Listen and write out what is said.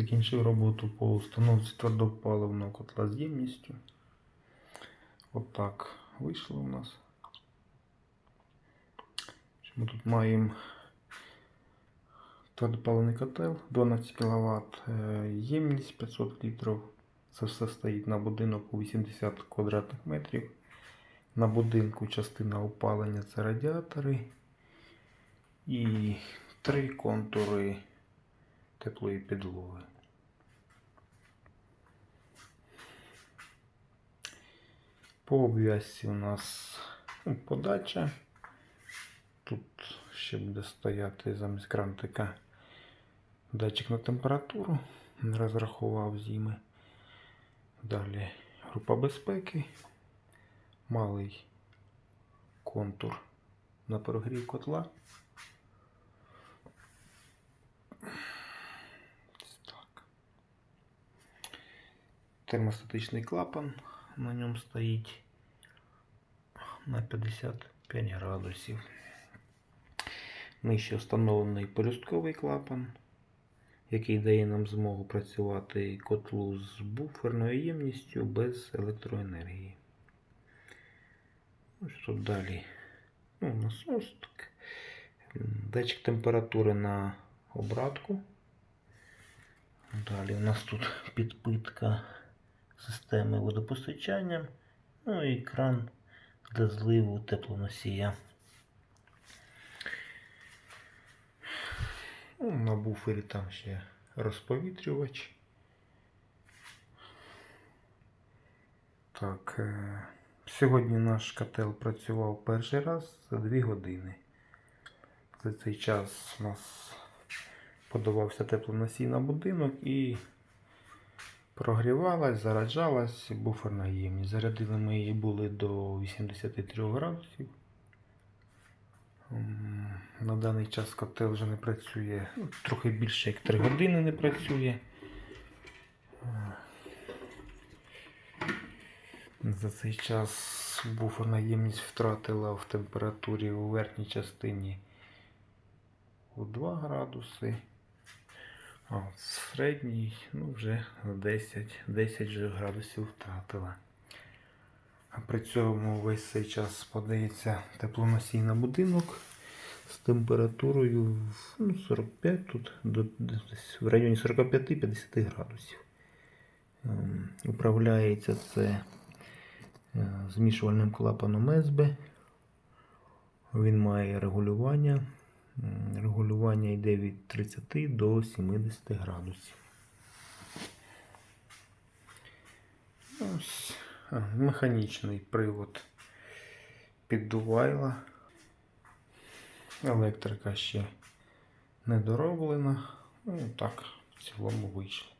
Закінчив роботу по установці твердопаливного котла з ємністю. Отак вийшло у нас. Ми тут маємо твердопаливний котел 12 кВт, ємність 500 літрів. Це все стоїть на будинок у 80 квадратних метрів. На будинку частина опалення це радіатори і три контури теплої підлоги. По обв'язці у нас ну, подача. Тут ще буде стояти замість крантика датчик на температуру. Розрахував зими. Далі група безпеки, малий контур на прогрів котла. Термостатичний клапан на ньому стоїть на 55 градусів. Нижче встановлений пелюстковий клапан, який дає нам змогу працювати котлу з буферною ємністю без електроенергії. Ось тут далі ну, насос, так. датчик температури на обратку. Далі у нас тут підпитка системи водопостачання, ну і кран для зливу теплоносія. Ну, на буфері там ще розповітрювач. Так, е, сьогодні наш котел працював перший раз за 2 години. За цей час у нас подавався теплоносій на будинок і прогрівалась, зараджалась буферна ємність. Зарядили ми її були до 83 градусів. На даний час котел вже не працює ну, трохи більше як 3 години не працює. Е, За цей час буферна ємність втратила в температурі у верхній частині у 2 градуси. А середній ну, вже 10, 10 вже градусів втратила. При цьому весь цей час подається теплоносій на будинок з температурою ну, 45, тут до, десь в районі 45-50 градусів. Ем, Управляється це е, змішувальним клапаном СБ. Він має регулювання. Регулювання йде від 30 до 70 градусів. Ось механічний привод піддувайла. Електрика ще не дороблена. Ну так, в цілому вийшло.